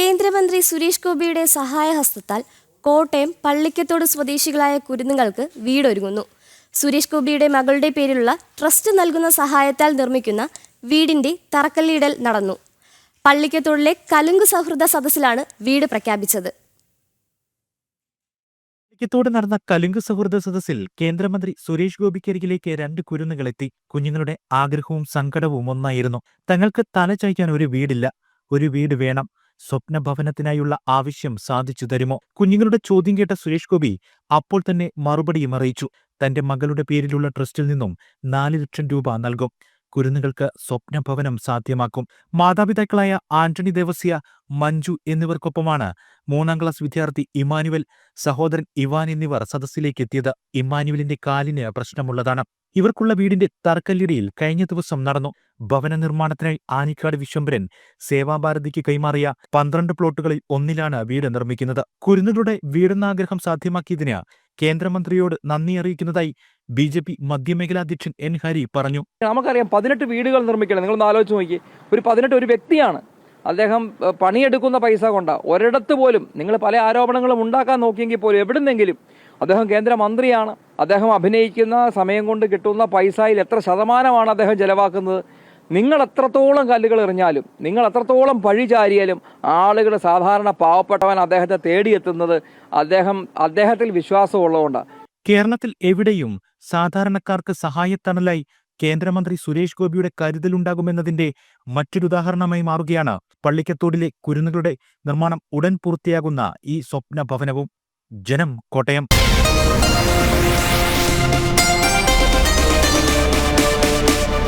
കേന്ദ്രമന്ത്രി സുരേഷ് ഗോപിയുടെ സഹായഹസ്തത്താൽ കോട്ടയം പള്ളിക്കത്തോട് സ്വദേശികളായ കുരുന്നുകൾക്ക് വീടൊരുങ്ങുന്നു. സുരേഷ് ഗോപിയുടെ മകളുടെ പേരിലുള്ള ട്രസ്റ്റ് നൽകുന്ന സഹായത്താൽ നിർമ്മിക്കുന്ന വീടിന്റെ തറക്കല്ലിടൽ നടന്നു. പള്ളിക്കത്തോടിലെ കലുങ്ക് സൗഹൃദ സദസ്സിലാണ് വീട് പ്രഖ്യാപിച്ചത്. പള്ളിക്കത്തോട് നടന്ന കലുങ്ക് സൗഹൃദ സദസ്സിൽ കേന്ദ്രമന്ത്രി സുരേഷ് ഗോപിക്കരികിലേക്ക് രണ്ട് കുരുന്നുകളെത്തി. കുഞ്ഞുങ്ങളുടെ ആഗ്രഹവും സങ്കടവും ഒന്നായിരുന്നു. തങ്ങൾക്ക് തല ചായ്ക്കാൻ ഒരു വീടില്ല. ഒരു വീട് വേണം. സ്വപ്ന ഭവനത്തിനായുള്ള ആവശ്യം സാധിച്ചു തരുമോ? കുഞ്ഞുങ്ങളുടെ ചോദ്യം കേട്ട സുരേഷ് ഗോപി അപ്പോൾ തന്നെ മറുപടിയും അറിയിച്ചു. തന്റെ മകളുടെ പേരിലുള്ള ട്രസ്റ്റിൽ നിന്നും നാല് ലക്ഷം രൂപ നൽകും. കുരുന്നുകൾക്ക് സ്വപ്നഭവനം സാധ്യമാക്കും. മാതാപിതാക്കളായ ആന്റണി ദേവസ്യ മഞ്ജു എന്നിവർക്കൊപ്പമാണ് മൂന്നാം ക്ലാസ് വിദ്യാർത്ഥി ഇമാനുവൽ സഹോദരൻ ഇവാൻ എന്നിവർ സദസ്സിലേക്ക് എത്തിയത് ഇമാനുവലിന്റെ കാലിന് പ്രശ്നമുള്ളതാണ്. ഇവർക്കുള്ള വീടിന്റെ തറക്കല്ലിടിയിൽ കഴിഞ്ഞ ദിവസം നടന്നു. ഭവന നിർമ്മാണത്തിനായി ആനിക്കാട് വിശ്വംബരൻ സേവാഭാരതിക്ക് കൈമാറിയ പന്ത്രണ്ട് പ്ലോട്ടുകളിൽ ഒന്നിലാണ് വീട് നിർമ്മിക്കുന്നത്. കുരുന്നുകളുടെ വീടെന്ന ആഗ്രഹം സാധ്യമാക്കിയതിന് കേന്ദ്രമന്ത്രിയോട് നന്ദി അറിയിക്കുന്നതായി ബി ജെ പി മധ്യമേഖലാ അധ്യക്ഷൻ എൻ ഹരി പറഞ്ഞു. നമുക്കറിയാം പതിനെട്ട് വീടുകൾ നിർമ്മിക്കണം. നിങ്ങളൊന്ന് ആലോചിച്ച് നോക്കി ഒരു പതിനെട്ട് ഒരു വ്യക്തിയാണ്. അദ്ദേഹം പണിയെടുക്കുന്ന പൈസ കൊണ്ട. ഒരിടത്ത് പോലും നിങ്ങൾ പല ആരോപണങ്ങളും ഉണ്ടാക്കാൻ നോക്കിയെങ്കിൽ പോലും എവിടുന്നെങ്കിലും അദ്ദേഹം കേന്ദ്രമന്ത്രിയാണ്. അദ്ദേഹം അഭിനയിക്കുന്ന സമയം കൊണ്ട് കിട്ടുന്ന പൈസയിൽ എത്ര ശതമാനമാണ് അദ്ദേഹം ചെലവാക്കുന്നത്? നിങ്ങൾ എത്രത്തോളം കല്ലുകൾ എറിഞ്ഞാലും നിങ്ങൾ എത്രത്തോളം പഴി ചാരിയാലും ആളുകൾ സാധാരണ പാവപ്പെട്ടവൻ അദ്ദേഹത്തെ തേടിയെത്തുന്നത് അദ്ദേഹം അദ്ദേഹത്തിൽ വിശ്വാസമുള്ളതുകൊണ്ടാണ് കേരളത്തിൽ എവിടെയും സാധാരണക്കാർക്ക് സഹായത്തണലായി കേന്ദ്രമന്ത്രി സുരേഷ് ഗോപിയുടെ കരുതലുണ്ടാകുമെന്നതിന്റെ മറ്റൊരുദാഹരണമായി മാറുകയാണ് പള്ളിക്കത്തോടിലെ കുരുന്നുകളുടെ നിർമ്മാണം ഉടൻ പൂർത്തിയാകുന്ന ഈ സ്വപ്ന ഭവനവും ജനം കോട്ടയം.